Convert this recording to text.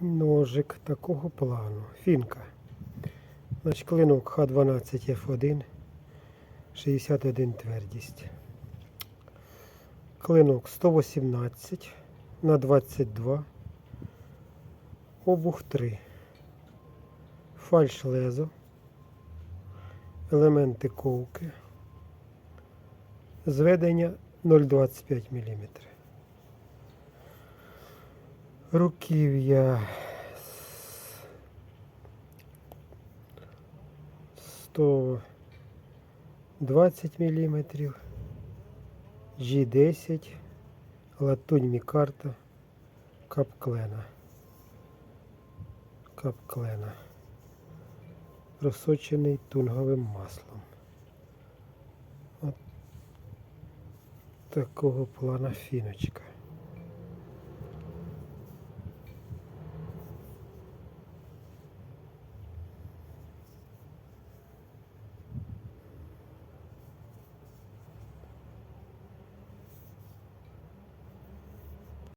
ножик такого плану. Фінка. Значить, клинок Х12 F1, 61 твердість. Клинок 118 на 22. Обух 3. Фальш лезо. Елементи ковки. Зведення 0,25 мм. Руків'я 120 мм. G10. Латунь мікарта. Капклена. Капклена. Розсочений тунговим маслом. От такого плана фіночка.